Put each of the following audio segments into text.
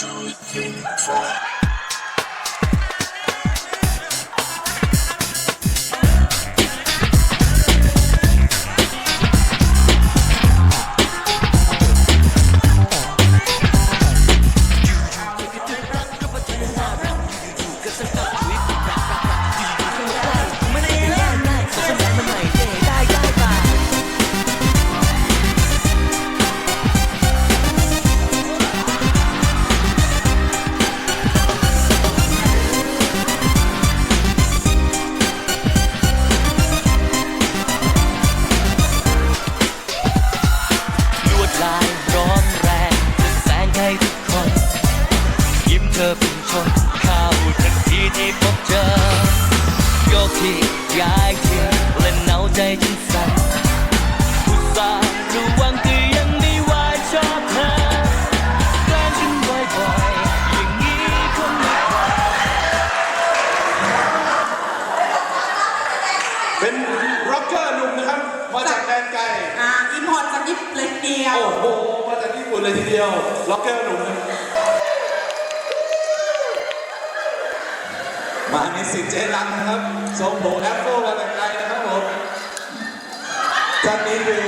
two, three, four. ียว โอ้โห มาจากญี่ปุ่นเลยทีเดียว ล็อกเกอร์หนุ่มมาในสิทธิ์เจรังนะครับทรงผมแอปเปิลมาแต่ไกลนะครับผมท่านนี้คือ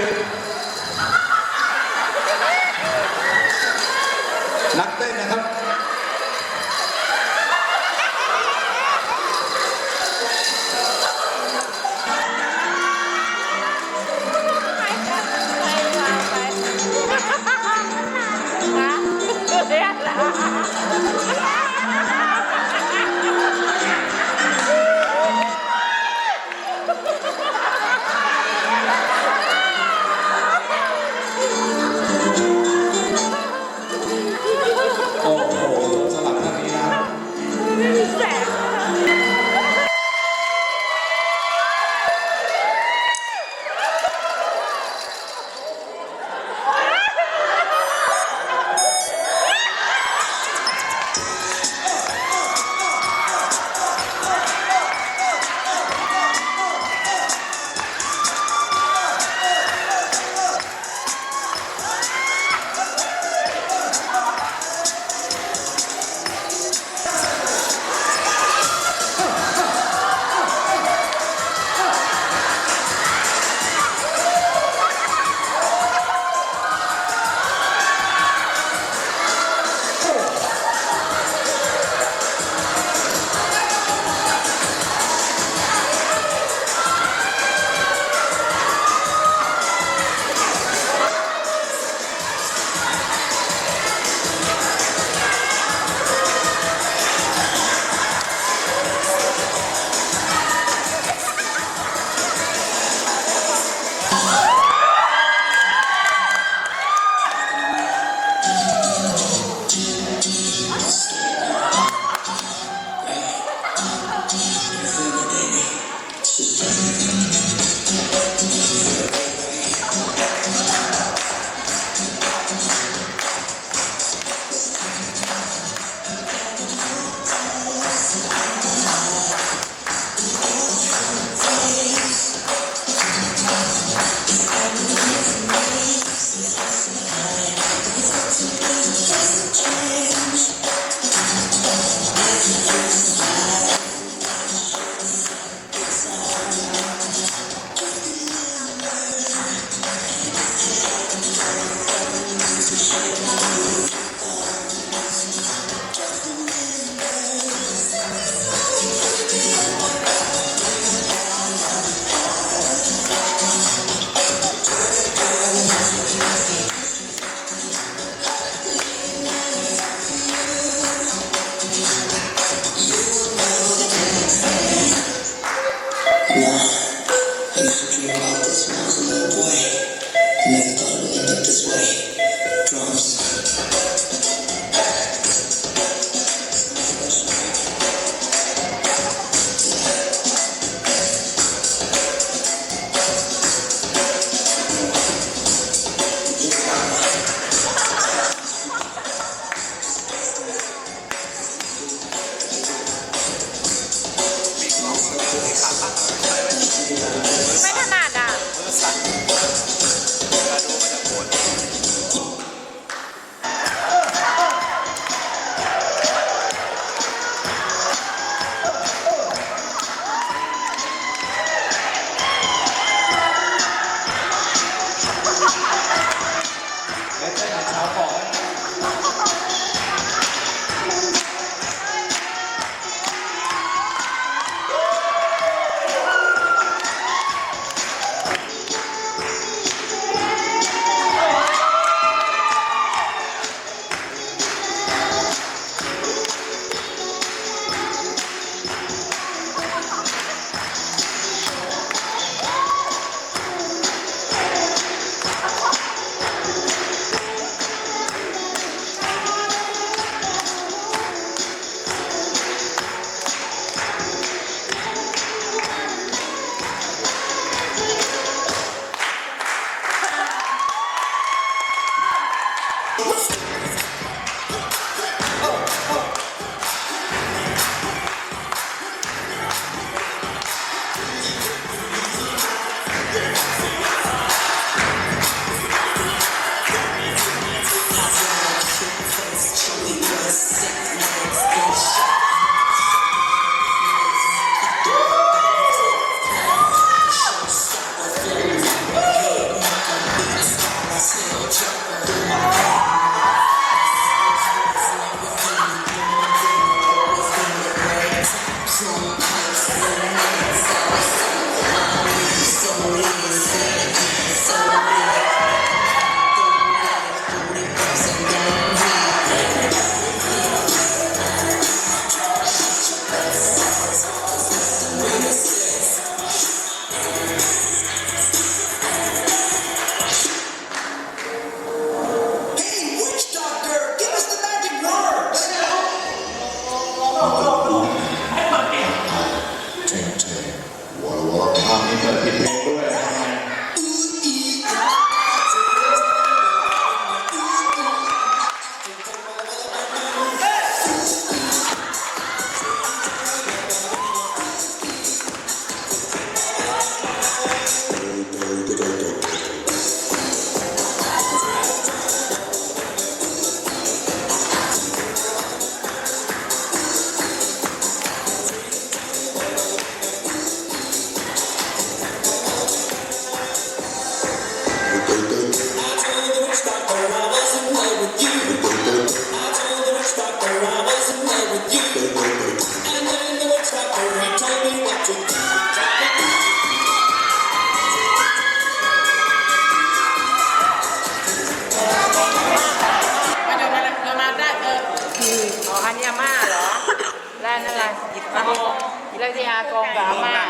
เลยที่อากงกับอาม่า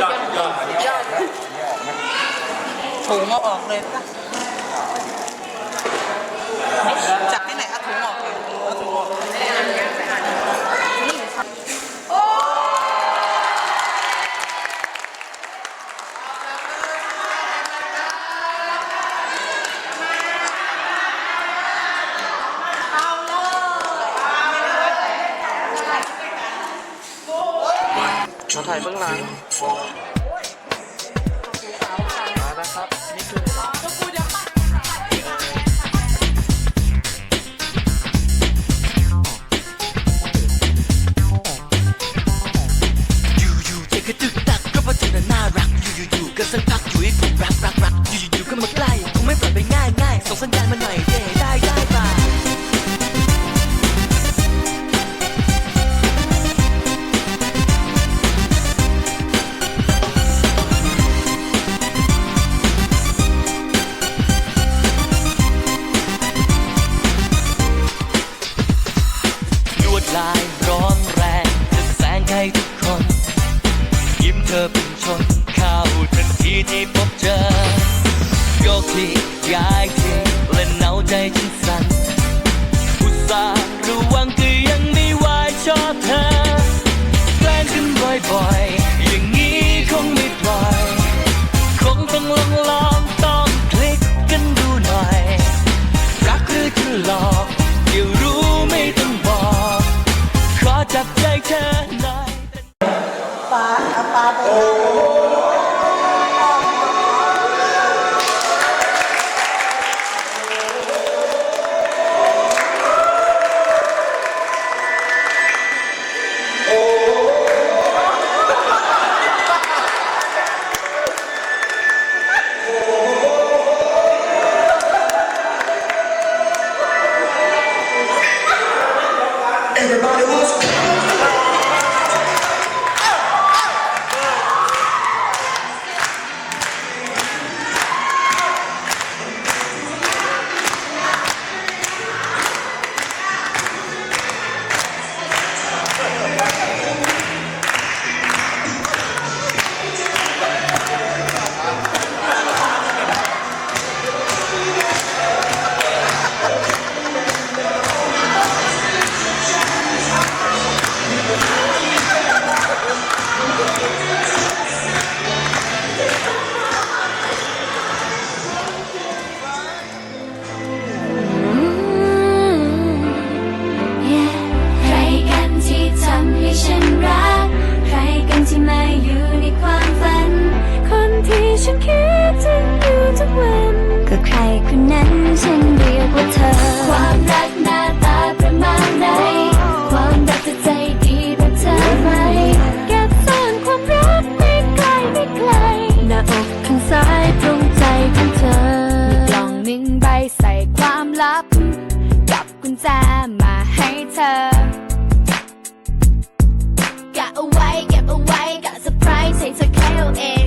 แล้วหยุดจนยอดถุงเอาออกเลยป่ะจับที่ไหนเอาถุงออกเลยมา ถ่ายเบื้องหลังมาแล้วครับ นี่คืออยู่ๆใจก็ตึกตักก็เพราะเธอน่ารัก อยู่ๆก็สักพักอยู่ให้ผมรักรักรักอยู่ๆก็มาใกล้คงไม่ปล่อยไปง่ายง่ายส่งสัญญาณมาหน่อย แกล้งกันบ่อยๆ อย่างนี้คงไม่ปล่อย คงต้องลองลองต้องคลิกกันดูหน่อย รักหรือจะหลอกเดี๋ยวรู้ไม่ต้องบอก ขอจับใจเธอหน่อยใค แจมาให้เธอกะเอาไว้เก็บเอาไว้กะเซอร์ไพรส์ให้เธอแค่เอาเอง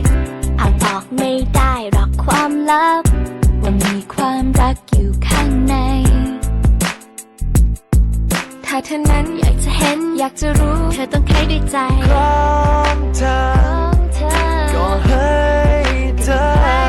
อ่านออกไม่ได้หรอกความลับ ว่ามีความรักอยู่ข้างใน ถ้าเธอนั้นอยากจะเห็นอยากจะรู้ เธอต้องใครด้วยใจของเธอของเธอก็ให้เธอ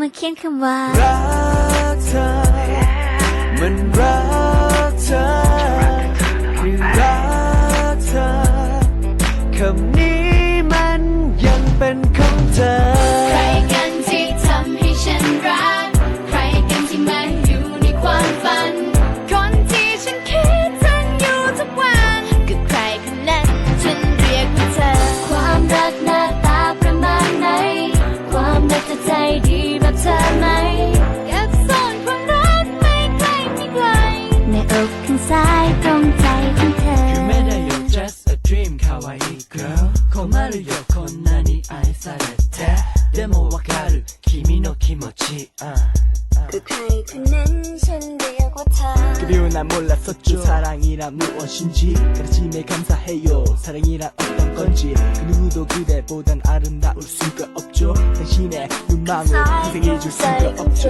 มาเขียนคำว่า รักเธอ มันรักเธอคือรักเธอ คำนี้มันยังเป็นของเธอ 것인지 가르침에 감사해요. 사랑이란 어떤 건지 그 누구도 그대보단 아름다울 수가 없죠. 당신의 눈망울 인생해줄 수가 없죠.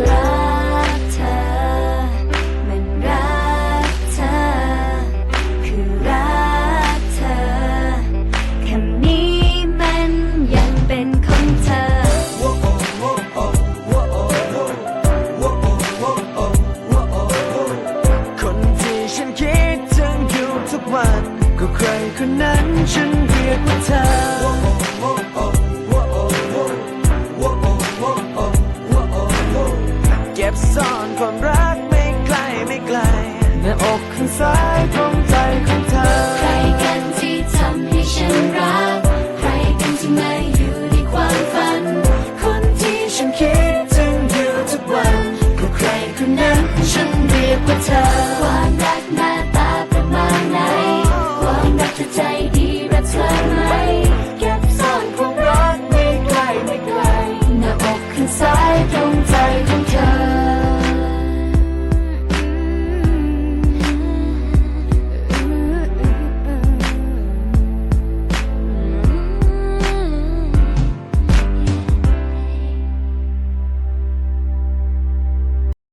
วัน ก็ใครคนนั้นฉันเรียกว่าเธอ เก็บซ่อนความรักไม่ไกลไม่ไกลในอกข้างซ้ายตรงใจของเธอ ใครกันที่ทำให้ฉันรัก ใครกันที่มาอยู่ในความฝัน คนที่ฉันคิดถึงอยู่ทุกวันก็ใครคนนั้นฉันเรียกว่าเธอ